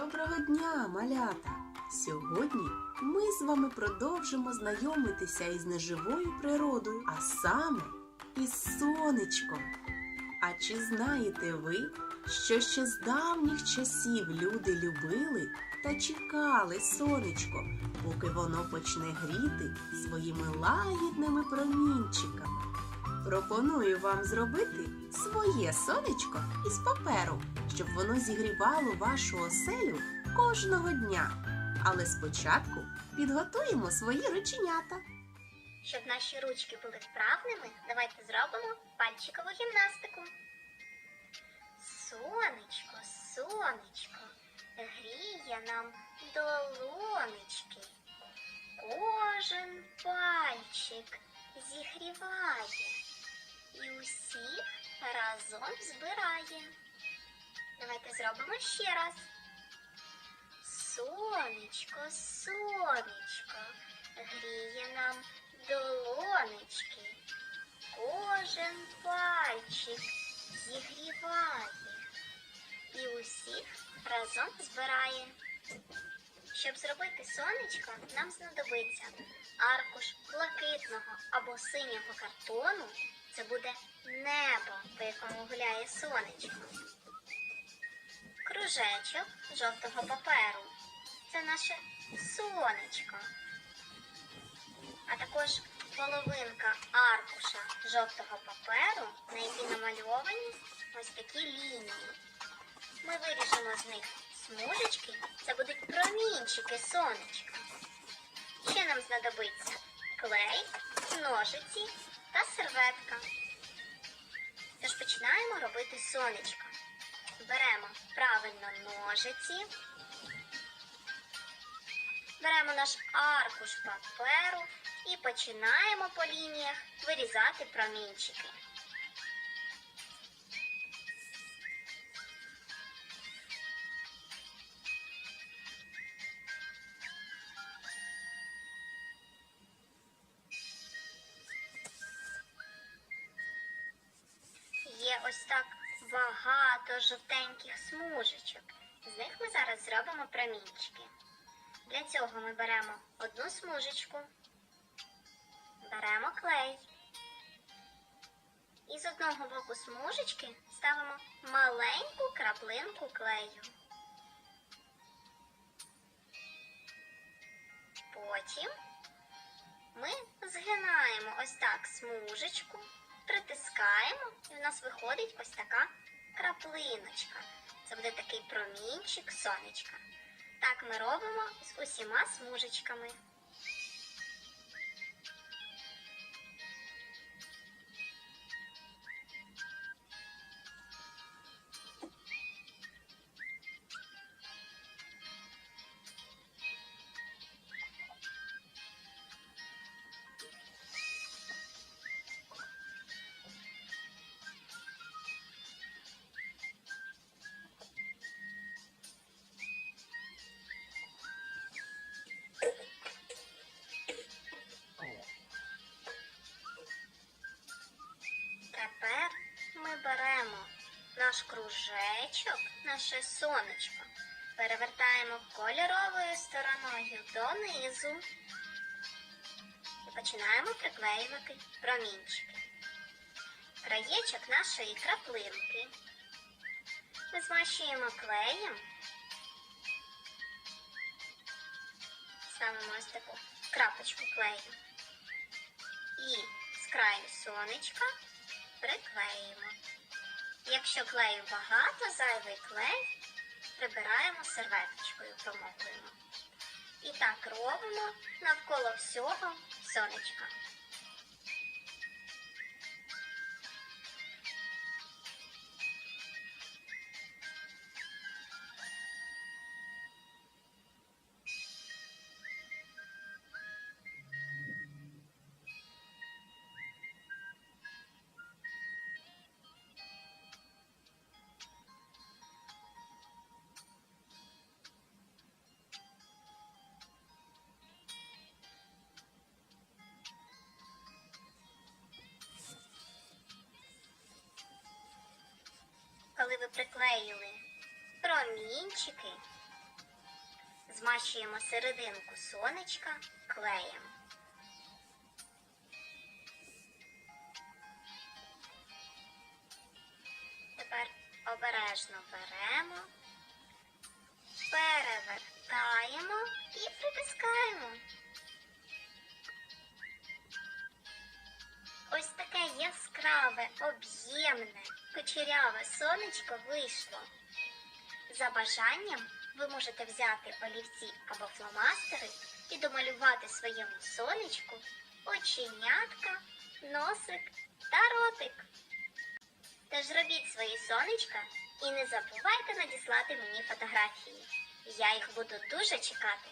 Доброго дня, малята! Сьогодні ми з вами продовжимо знайомитися із неживою природою, а саме із сонечком. А чи знаєте ви, що ще з давніх часів люди любили та чекали сонечко, поки воно почне гріти своїми лагідними промінчиками? Пропоную вам зробити своє сонечко із паперу, щоб воно зігрівало вашу оселю кожного дня. Але спочатку підготуємо свої рученята. Щоб наші ручки були вправними, давайте зробимо пальчикову гімнастику. Сонечко, сонечко, гріє нам долонечки. Кожен пальчик зігріває і усіх разом збирає. Давайте зробимо ще раз. Сонечко, сонечко, гріє нам долонечки. Кожен пальчик зігріває і усіх разом збирає. Щоб зробити сонечко, нам знадобиться аркуш блакитного або синього картону. Це буде небо, по якому гуляє сонечко. Кружечок жовтого паперу. Це наше сонечко. А також половинка аркуша жовтого паперу, на якій намальовані ось такі лінії. Ми виріжемо з них смужечки, це будуть промінчики сонечка. Ще нам знадобиться клей, ножиці та серветка. Тож починаємо робити сонечко. Беремо правильно ножиці, беремо наш аркуш паперу і починаємо по лініях вирізати промінчики. Ось так багато жовтеньких смужечок. З них ми зараз зробимо промінчики. Для цього ми беремо одну смужечку, беремо клей. І з одного боку смужечки ставимо маленьку краплинку клею. Потім ми згинаємо ось так смужечку, притискаємо, нас виходить ось така краплиночка. Це буде такий промінчик сонечка. Так ми робимо з усіма смужечками. Наш кружечок, наше сонечко, перевертаємо кольоровою стороною донизу і починаємо приклеювати промінчики. Краєчок нашої краплинки ми змащуємо клеєм, ставимо ось таку крапочку клею. І з краю сонечка приклеїмо. Якщо клею багато, зайвий клей прибираємо серветочкою, промокуємо. І так робимо навколо всього сонечка. Приклеїли промінчики, змащуємо серединку сонечка клеєм. Тепер обережно беремо, перевертаємо і притискаємо. Ось таке яскраве, об'ємне, кучеряве сонечко вийшло. За бажанням ви можете взяти олівці або фломастери і домалювати своєму сонечку оченятка, носик та ротик. Тож робіть свої сонечка і не забувайте надіслати мені фотографії. Я їх буду дуже чекати.